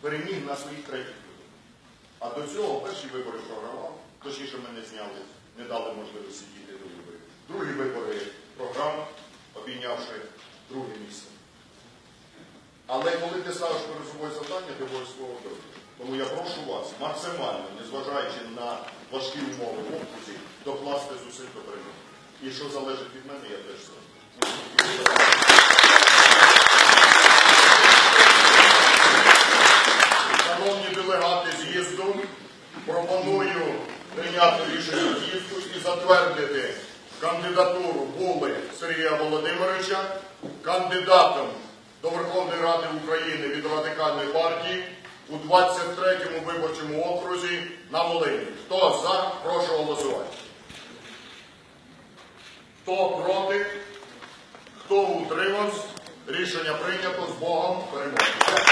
переміг на своїх третіх виборах. А до цього перші вибори програвав, точніше мене зняли, не дали можливості дійти до виборів. Другі вибори програв, обійнявши друге місце. Але коли ти ставиш перед собою завдання, ти обов'язково добре. Тому я прошу вас максимально, незважаючи на важкі умови в окрузі, докласти зусиль до перемоги. І що залежить від мене, я теж зроблю. Прийняти рішення з'їзду і затвердити кандидатуру Були Сергія Володимировича кандидатом до Верховної Ради України від Радикальної партії у 23-му виборчому окрузі на Волині. Хто за, прошу голосувати. Хто проти, хто утримався, рішення прийнято з Богом перемоги.